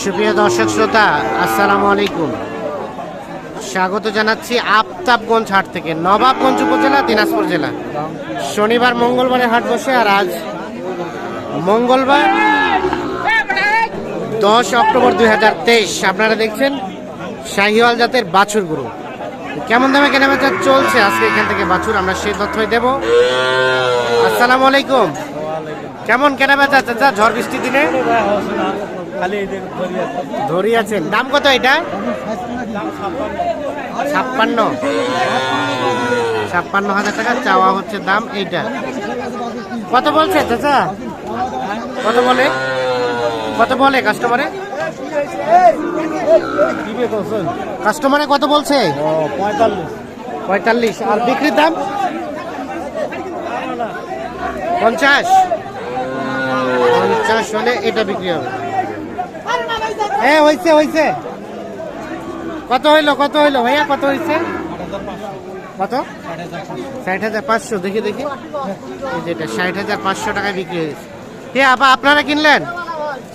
সুপ্রিয় দর্শক শ্রোতা, আসসালামু আলাইকুম। স্বাগত জানাচ্ছি আফতাবগঞ্জ হাট থেকে, নবাবগঞ্জ উপজেলা, দিনাজপুর জেলা। শনিবার, মঙ্গলবারে হাট বসে, আর আজ মঙ্গলবার দশ অক্টোবর দুই হাজার তেইশ। আপনারা দেখছেন শাহিওয়াল জাতের বাছুর গুরু। কেমন দামে কেনাবেচা চলছে আজকে এখান থেকে বাছুর, আমরা সেই তথ্যই দেব। আসসালামু আলাইকুম। কেমন কেনা বেচা চাচা ঝড় বৃষ্টি দিনে। ধরি আছেন দাম কত এটা? ছাপ্পান্ন। ছাপ্পান্ন হাজার টাকা চাওয়া হচ্ছে দাম এইটা। কত বলছে চাচা? কত বলে? কত বলে কাস্টমারে কাস্টমারে কত বলছে? পঁয়তাল্লিশ। আর বিক্রির দাম? পঞ্চাশ। পঞ্চাশ হলে এটা বিক্রি হবে। হ্যাঁ হয়েছে হয়েছে কত হইল কত হইল ভাইয়া? কত হয়েছে কত? ষাট হাজার পাঁচশো দেখি দেখি। যেটা ষাট হাজার পাঁচশো টাকায় বিক্রি হয়েছে। কে আপা আপনারা কিনলেন?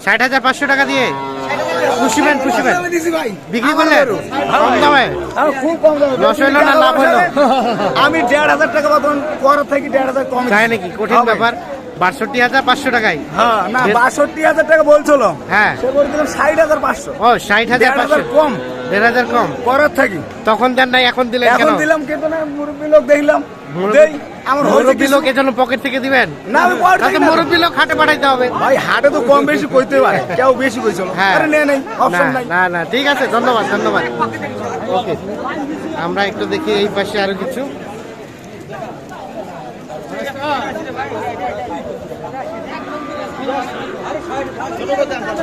ষাট হাজার পাঁচশো টাকা দিয়ে? খুশিবেন খুশিবেন বিক্রি করলেন? কম দামে? খুব কম দামে লস হইল না লাভ হইল? আমি দেড় হাজার টাকা মতন করার থেকে দেড় হাজার কম। তাই নাকি? কঠিন ব্যাপার। বাষট্টি হাজার পাঁচশো টাকায়। হ্যাঁ না বাষট্টি হাজার টাকা বলছিল হ্যাঁ। সে দিলাম ষাট হাজার পাঁচশো। ও ষাট হাজার পাঁচশো। কম। দেড় হাজার কম। করার থাকি। তখন দেন নাই এখন দিলেন এখন দিলাম কিন্তু না মুরব্বী লোক দেখলাম। দেই আমার মুরব্বী। লোক এজন্য পকেট থেকে দিবেন? না আমি তাহলে মুরব্বী লোক হাটে পাঠাইতে হবে। ভাই হাটে তো কম বেশি কইতে পারে কেউ বেশি কইছিল হ্যাঁ। আরে নে নেই অপশন নাই। না না ঠিক আছে ধন্যবাদ ধন্যবাদ। ওকে আমরা একটু দেখি এই পাশে আরও কিছু।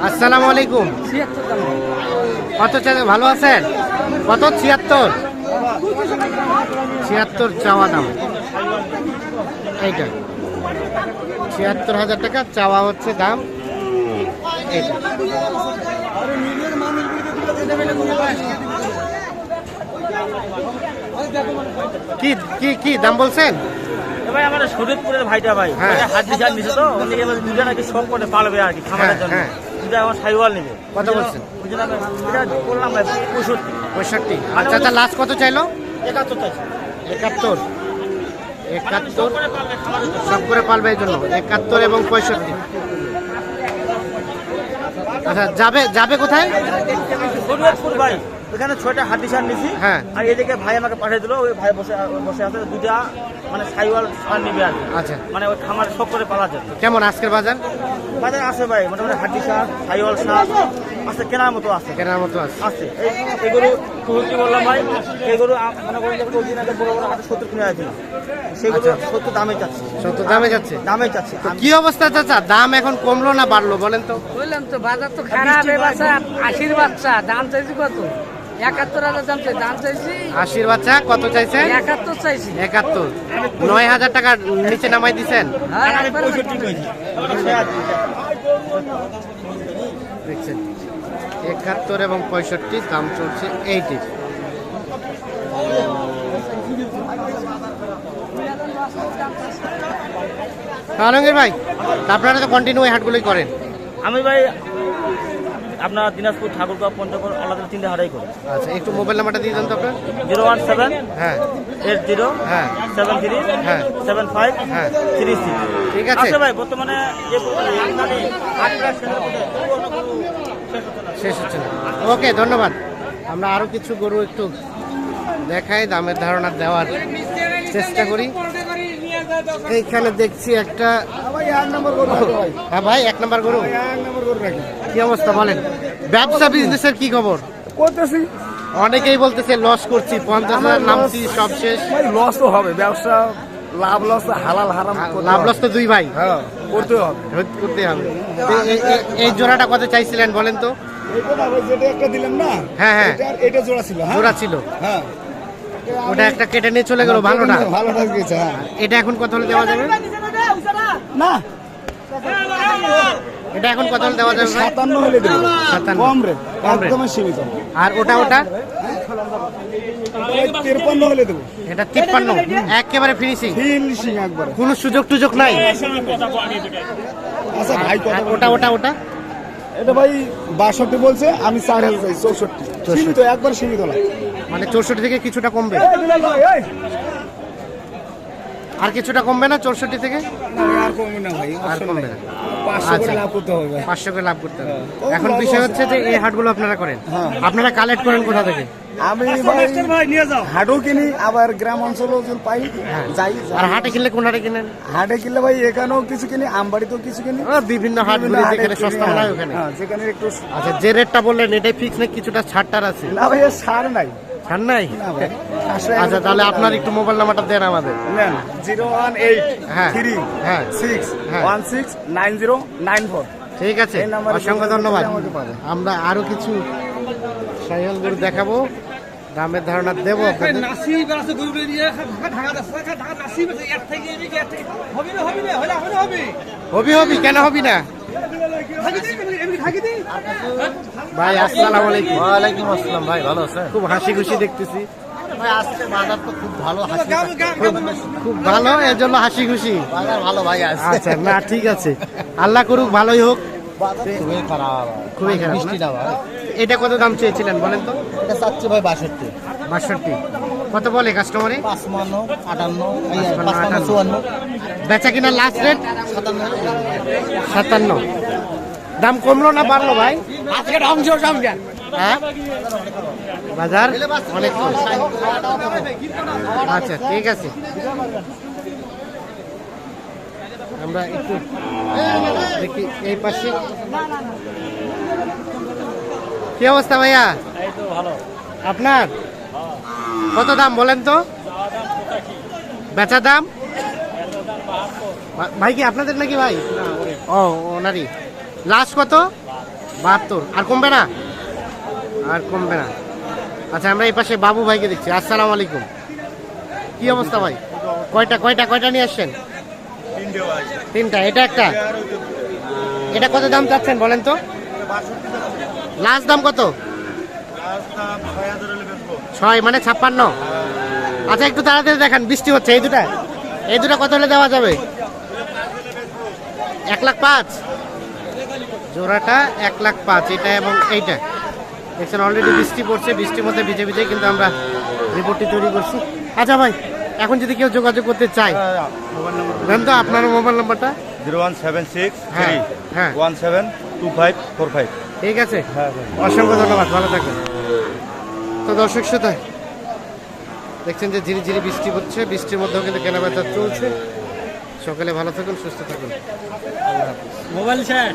আসসালামু আলাইকুম। কত ভালো আছেন? কত? ছিয়াত্তর। ছিয়াত্তর চাওয়া দাম। এইটা। ছিয়াত্তর হাজার টাকা চাওয়া হচ্ছে দাম। কি কি কি দাম বলছেন? ভাই শরীরপুরের ভাইটা ভাই। হ্যাঁ। হাত দিয়ে তো উনি এবার দুটা নাকি শখ করে পালবে আর কি খামারের হ্যাঁ, জন্য। হ্যাঁ। দুটা আমার সাইওয়াল নেবে। কত বলছেন? করলাম ভাই পঁয়ষট্টি। পঁয়ষট্টি। আচ্ছা আচ্ছা লাস্ট কত চাইলো? একাত্তর চাইছি। একাত্তর। একাত্তর। খামারের সব করে পালবে এই জন্য। একাত্তর এবং পঁয়ষট্টি। আচ্ছা যাবে যাবে কোথায়? ভাই এখানে ছয়টা হাড্ডি সার নিছি। হ্যাঁ। আর এদিকে ভাই আমাকে পাঠিয়ে দিল ওই ভাই বসে বসে আছে দুটা মানে সাইওয়াল সার নিবে আর কি। আচ্ছা। মানে ওই খামার শখ করে পালার জন্য কেমন আজকের বাজার? বাজার আছে ভাই মোটামুটি হাড্ডি সার সাইওয়াল সার আছে কেনার মতো আছে। কেনার মতো আছে। আছে। এই এগুলো কি বললাম ভাই এগুলো মনে যে আগে বড় বড় হাতে সত্তর কিনে আছে সেগুলো সত্তর দামে চাচ্ছে সত্তর দামে যাচ্ছে? দামে আমি- কি অবস্থা চাচা? দাম এখন কমলো না বাড়লো বলেন তো? বললাম তো বাজার তো খারাপ এ বাচ্চা আশির বাচ্চা দাম চাইছি কত? একাত্তর হাজার দাম চাই দাম চাইছি আশির বাচ্চা কত চাইছেন? একাত্তর চাইছি। একাত্তর। নয় হাজার টাকা নিচে নামাই দিছেন? হ্যাঁ, দেখছেন একাত্তর এবং পঁয়ষট্টি দাম চলছে এইটি। আলমগীর ভাই আপনারা তো কন্টিনিউ হাটগুলোই করেন। আমি ভাই আপনার দিনাজপুর ঠাকুরগাঁও পঞ্চগড় আলাদা তিনটে হারাই করি আচ্ছা একটু মোবাইল নাম্বারটা দিয়ে দেন তো আপনার। জিরো ওয়ান সেভেন হ্যাঁ। এইট জিরো হ্যাঁ। সেভেন থ্রি হ্যাঁ। সেভেন ফাইভ হ্যাঁ। Three six. ঠিক আছে। আছে ভাই বর্তমানে যে মানে শেষ হচ্ছে। না। ওকে ধন্যবাদ। আমরা আরও কিছু গরু একটু দেখাই দামের ধারণা দেওয়ার চেষ্টা করি। এইখানে দেখছি একটা এক নম্বর করে ভাই। হ্যাঁ ভাই এক নম্বর গরু। এক নম্বর করে রাখি। কি অবস্থা বলেন ব্যবসা বিজনেসের কি খবর করতেছি অনেকেই বলতেছে লস করছি পঞ্চাশ হাজার নামছি সব শেষ লস তো হবে ব্যবসা লাভ লস তো হালাল হারাম লাভ লস তো দুই ভাই হ্যাঁ করতে হবে করতে হবে এই জোড়াটা কত চাইছিলেন বলেন তো এইটা না যেটা একটা দিলাম না হ্যাঁ, হ্যাঁ। এটা এটা জোড়া ছিল হ্যাঁ জোড়া ছিল হ্যাঁ ওটা একটা কেটে নিয়ে চলে গেল ভালোটা ভালোটা গেছে হ্যাঁ এটা এখন কত হলে দেওয়া যাবে না এটা এখন কত দেওয়া যাবে? সাতান্ন হলে দেবো। কম রে কম রে। একদমই সীমিত। আর ওটা ওটা? তিরপান্ন হলে দেবো। এটা তিপ্পান্ন। একেবারে ফিনিশিং ফিনিশিং একবার। কোনো সুযোগ টুযোগ নাই। আচ্ছা ভাই ওটা ওটা ওটা? এটা ভাই বাষট্টি বলছে আমি চার হাজার চাই চৌষট্টি। সীমিত একবার সীমিত না মানে চৌষট্টি থেকে কিছুটা কমবে। আর কিছুটা কমবে না চৌষট্টি থেকে? আর কমবে না ভাই আর কমবে না। পাঁচশো করে আচ্ছা। লাভ করতে হবে পাঁচশো করে লাভ করতে হবে। এখন বিষয় হচ্ছে যে এই হাটগুলো আপনারা করেন। হ্যাঁ। আপনারা কালেক্ট করেন কোথা থেকে? আমি হাটও কিনি আবার গ্রাম অঞ্চলেও পাই যাই আর হাটে কিনলে কোন হাটে কিনেন? হাটে কিনলে ভাই এখানেও কিছু কিনি আমবাড়িতেও কিছু কিনি। বিভিন্ন হাট যেখানে সস্তা হয় হ্যাঁ, ওখানে। হ্যাঁ, যেখানে একটু আচ্ছা যে রেটটা বললেন এটাই ফিক্স না কিছুটা ছাড়টার আছে? না ভাই সার নাই। ছাড় নাই? আচ্ছা তাহলে আপনার একটু মোবাইল নাম্বারটা দেন আমাদের। নেন জিরো ওয়ান এইট হ্যাঁ, থ্রি হ্যাঁ, সিক্স হ্যাঁ। One six nine zero nine four. ঠিক আছে অসংখ্য ধন্যবাদ। আমরা আরও কিছু সাইহল গরু দেখাবো। দামের ধারণা দেবো হবি হবি কেন হবি না? ভাই আসসালামু আলাইকুম। ওয়ালাইকুম আসসালাম ভাই ভালো আছেন? খুব হাসি খুশি দেখতেছি। ভাই আজকে বাজার তো খুব ভালো খুব ভালো এর জন্য হাসি খুশি। বাজার ভালো ভাই আচ্ছা না ঠিক আছে। আল্লাহ করুক ভালোই হোক। খুবই খারাপ। খুবই এটা কত দাম চেয়েছিলেন বলেন তো? এটা চাচ্ছি ভাই বাষট্টি। বাষট্টি। কত বলে কাস্টমারে আটান্ন পাঁচপান্ন, চুয়ান্ন। বেচা কিনা লাস্ট রেট সাতান্ন। সাতান্ন। দাম কমলো না বাড়লো ভাই? আজকে ধ্বংস সমঝেন হ্যাঁ? বাজার অনেক আচ্ছা ঠিক আছে। আমরা একটু দেখি এই পাশে। কি অবস্থা ভাইয়া? আপনার? কত দাম বলেন তো? বেচা দাম? ভাই কি আপনাদের নাকি ভাই? ও ওনারই লাস্ট কত? বাহাত্তর। আর কমবে না? আর কমবে না। আচ্ছা আমরা এই পাশে বাবু ভাইকে দেখছি। আসসালামু আলাইকুম। কি অবস্থা ভাই? কয়টা কয়টা কয়টা নিয়ে আসছেন? তিনটা। এটা একটা? এটা কত দাম চাচ্ছেন বলেন তো? লাস্ট দাম কত? ছয় মানে ছাপ্পান্ন। আচ্ছা একটু তাড়াতাড়ি দেখান বৃষ্টি হচ্ছে এই দুটা এই দুটা কত হলে দেওয়া যাবে? এক লাখ পাঁচ। জোড়াটা এক লাখ পাঁচ এটা এবং এইটা। দেখছেন অলরেডি বৃষ্টি পড়ছে বৃষ্টির মধ্যে ভিজে ভিজে কিন্তু আমরা রিপোর্টটি তৈরি করছি। আচ্ছা ভাই এখন যদি কেউ যোগাযোগ করতে চায় দেন তো আপনার মোবাইল নাম্বারটা জিরো ওয়ান সেভেন সিক্স হ্যাঁ, থ্রি হ্যাঁ। One seven two five four five. ঠিক আছে। হ্যাঁ অসংখ্য ধন্যবাদ ভালো থাকবেন। তো দর্শক শ্রোতা, দেখছেন যে ঝিরি ঝিরি বৃষ্টি হচ্ছে, বৃষ্টির মধ্যেও কিন্তু কেনাবেচা চলছে। সকালে ভালো থাকুন, সুস্থ থাকুন। Mobile sir